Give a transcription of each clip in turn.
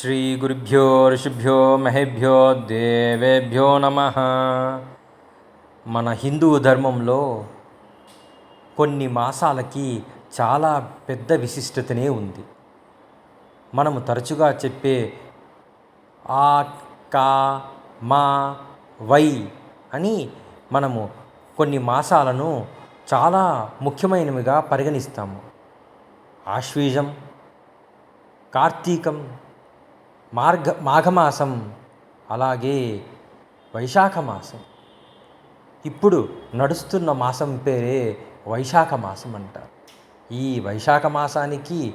శ్రీ గురుభ్యో ఋషిభ్యో మహేభ్యో దేవేభ్యో నమ. మన హిందూ ధర్మంలో కొన్ని మాసాలకి చాలా పెద్ద విశిష్టతనే ఉంది. మనము తరచుగా చెప్పే ఆ కా మా వై అని మనము కొన్ని మాసాలను చాలా ముఖ్యమైనవిగా పరిగణిస్తాము. ఆశ్వీజం కార్తీకం మార్గ మాఘమాసం అలాగే వైశాఖ మాసం ఇప్పుడు నడుస్తున్న మాసం పేరే వైశాఖ మాసం అంటారు. ఈ వైశాఖ మాసానికి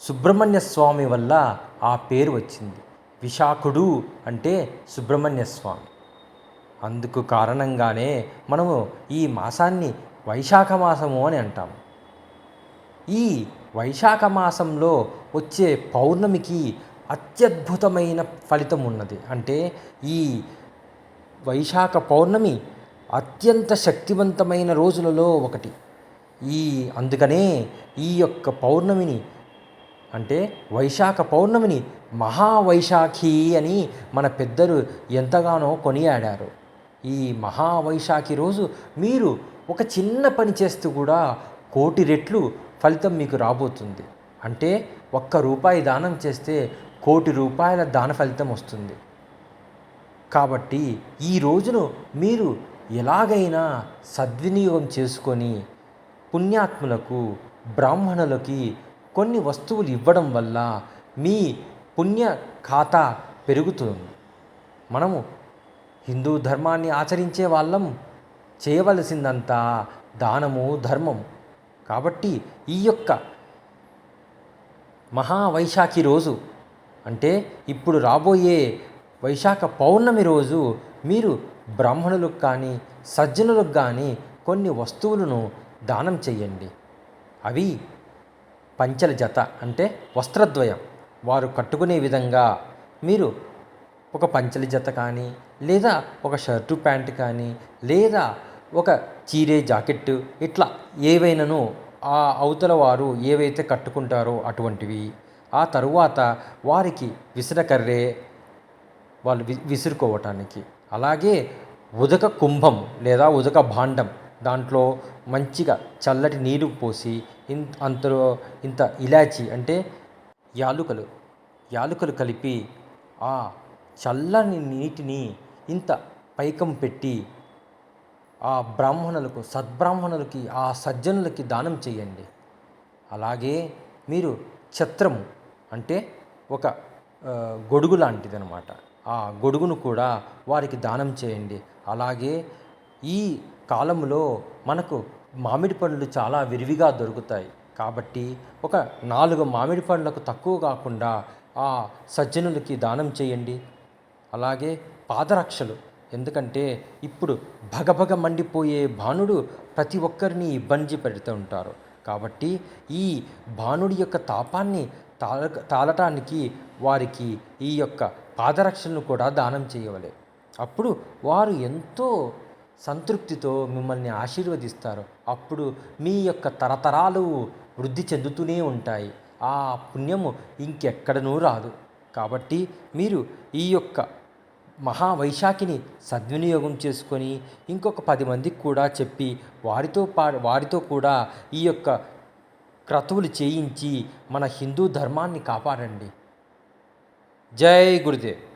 సుబ్రహ్మణ్య స్వామి వల్ల ఆ పేరు వచ్చింది. విశాఖుడు అంటే సుబ్రహ్మణ్య స్వామి. అందుకు కారణంగానే మనము ఈ మాసాన్ని వైశాఖ మాసము అని అంటాము. ఈ వైశాఖ మాసంలో వచ్చే పౌర్ణమికి అత్యద్భుతమైన ఫలితం ఉన్నది. అంటే ఈ వైశాఖ పౌర్ణమి అత్యంత శక్తివంతమైన రోజులలో ఒకటి. ఈ అందుకనే ఈ యొక్క పౌర్ణమిని అంటే వైశాఖ పౌర్ణమిని మహావైశాఖి అని మన పెద్దలు ఎంతగానో కొనియాడారు. ఈ మహావైశాఖి రోజు మీరు ఒక చిన్న పని చేస్తూ కూడా కోటి రెట్లు ఫలితం మీకు రాబోతుంది. అంటే ఒక్క రూపాయి దానం చేస్తే కోటి రూపాయల దాన ఫలితం వస్తుంది. కాబట్టి ఈ రోజును మీరు ఎలాగైనా సద్వినియోగం చేసుకొని పుణ్యాత్ములకు బ్రాహ్మణులకి కొన్ని వస్తువులు ఇవ్వడం వల్ల మీ పుణ్య ఖాతా పెరుగుతుంది. మనము హిందూ ధర్మాన్ని ఆచరించే వాళ్ళం. చేయవలసిందంతా దానము ధర్మము. కాబట్టి ఈ యొక్క మహావైశాఖి రోజు అంటే ఇప్పుడు రాబోయే వైశాఖ పౌర్ణమి రోజు మీరు బ్రాహ్మణులకు కానీ సజ్జనులకు కానీ కొన్ని వస్తువులను దానం చేయండి. అవి పంచల జత అంటే వస్త్రద్వయం. వారు కట్టుకునే విధంగా మీరు ఒక పంచల జత కానీ లేదా ఒక షర్టు ప్యాంట్ కానీ లేదా ఒక చీరే జాకెట్టు ఇట్లా ఏవైనాను ఆ అవతల వారు ఏవైతే కట్టుకుంటారో అటువంటివి ఆ తరువాత వారికి విసరకర్రే వాళ్ళు వి విసురుకోవటానికి. అలాగే ఉదక కుంభం లేదా ఉదక భాండం దాంట్లో మంచిగా చల్లటి నీరు పోసి ఇన్ అంతలో ఇంత ఇలాచి అంటే యాలుకలు యాలుకలు కలిపి ఆ చల్లని నీటిని ఇంత పైకం పెట్టి ఆ బ్రాహ్మణులకు సద్బ్రాహ్మణులకి ఆ సజ్జనులకి దానం చేయండి. అలాగే మీరు ఛత్రము అంటే ఒక గొడుగు లాంటిదనమాట ఆ గొడుగును కూడా వారికి దానం చేయండి. అలాగే ఈ కాలంలో మనకు మామిడి పండ్లు చాలా విరివిగా దొరుకుతాయి. కాబట్టి ఒక నాలుగు మామిడి పండ్లకు తక్కువ కాకుండా ఆ సజ్జనులకి దానం చేయండి. అలాగే పాదరక్షలు ఎందుకంటే ఇప్పుడు భగభగ మండిపోయే భానుడు ప్రతి ఒక్కరిని ఇబ్బంది పెడుతూ ఉంటారు. కాబట్టి ఈ భానుడి యొక్క తాపాన్ని తాళ తాళటానికి వారికి ఈ యొక్క పాదరక్షలను కూడా దానం చేయవలే. అప్పుడు వారు ఎంతో సంతృప్తితో మిమ్మల్ని ఆశీర్వదిస్తారు. అప్పుడు మీ యొక్క తరతరాలు వృద్ధి చెందుతూనే ఉంటాయి. ఆ పుణ్యము ఇంకెక్కడనూ రాదు. కాబట్టి మీరు ఈ యొక్క మహావైశాఖిని సద్వినియోగం చేసుకొని ఇంకొక పది మందికి కూడా చెప్పి వారితో పా వారితో కూడా ఈ యొక్క క్రతువులు చేయించి మన హిందూ ధర్మాన్ని కాపాడండి. జై గురుదేవ్.